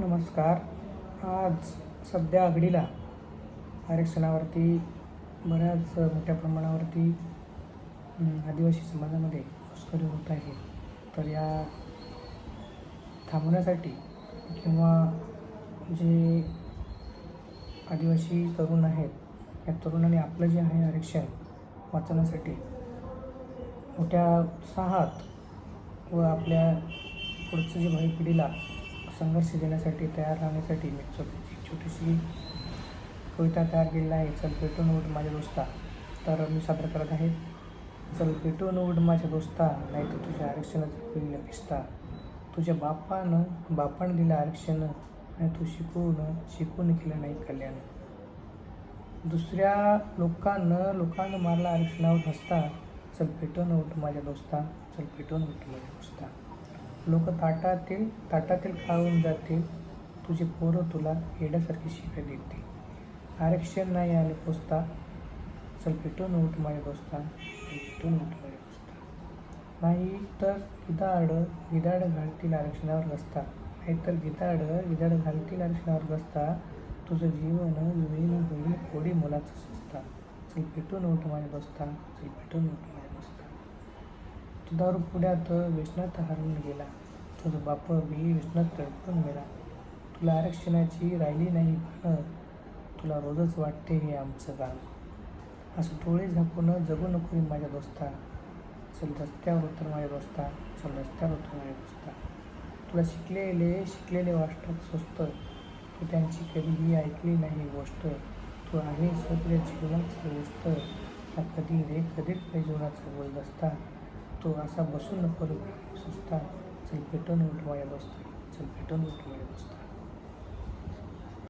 नमस्कार. आज सध्या आघडीला आरक्षणावरती बऱ्याच मोठ्या प्रमाणावरती आदिवासी समाजामध्ये घुसखोरी होत आहे. तर या थांबवण्यासाठी किंवा जे आदिवासी तरुण आहेत या तरुणांनी आपलं जे आहे आरक्षण वाचवण्यासाठी मोठ्या उत्साहात व आपल्या पुढचं जे भावी पिढीला संघर्ष देण्यासाठी तयार राहण्यासाठी मी स्वतःची छोटीशी कविता तयार केलेली आहे. चल पेटून उठ माझ्या दोस्ता. तर मी सादर करत आहे. चल पेटून उठ माझ्या दोस्ता. नाही तर तुझ्या आरक्षणाचं होईल पिस्ता. तुझ्या बापानं बापानं दिलं आरक्षण आणि तू शिकून शिकून केलं नाही कल्याण. दुसऱ्या लोकांनं लोकांना मारला आरक्षणावर हसता. चल पेटून उठ माझ्या दोस्ता. चल पेटून उठ माझ्या दोस्ता. लोक ताटातील ताटातील खाऊन जातील. तुझे पोरं तुला येण्यासारखी शिव्या देतील. आरक्षण नाही आले पोचता. चल पेटून उठ माझ्या बसता चल पेटून उठ माझ्या बसता नाही तर गिदाड गिदाड घालतील आरक्षणावर बसता. नाहीतर गिदाड गिदाड घालतील आरक्षणावर बसता. तुझं जीवन जुळीन होईल कोडी मुलाचं सस्ता. चल पेटून उठ माझ्या बसता चल पेटून उठ माझ्या बसता तू दारू पुढ्यात व्यसनात हरवून गेला. तुझं बाप बी विष्णात तडपून गेला तुला आरक्षणाची राहिली नाही पण तुला रोजच वाटते हे आमचं गाणं असं डोळे झाकून जगू नको रे माझ्या दोस्ता। चल रस्त्यावर उतर माझ्या दोस्ता। चल रस्त्यावर उतर माझ्या दोस्ता। तुला शिकलेले शिकलेले वाटतात स्वस्त तू त्यांची कधीही ऐकली नाही गोष्ट। तू आहे सगळ्या जीवनाचं व्यस्त। हा कधी रे कधीच रे जीवनाचा असता तो असा बसून नको रे सुस्ता चल पेटून उठ माझ्या दोस्ता चल पेटून उठ माझ्या दोस्ता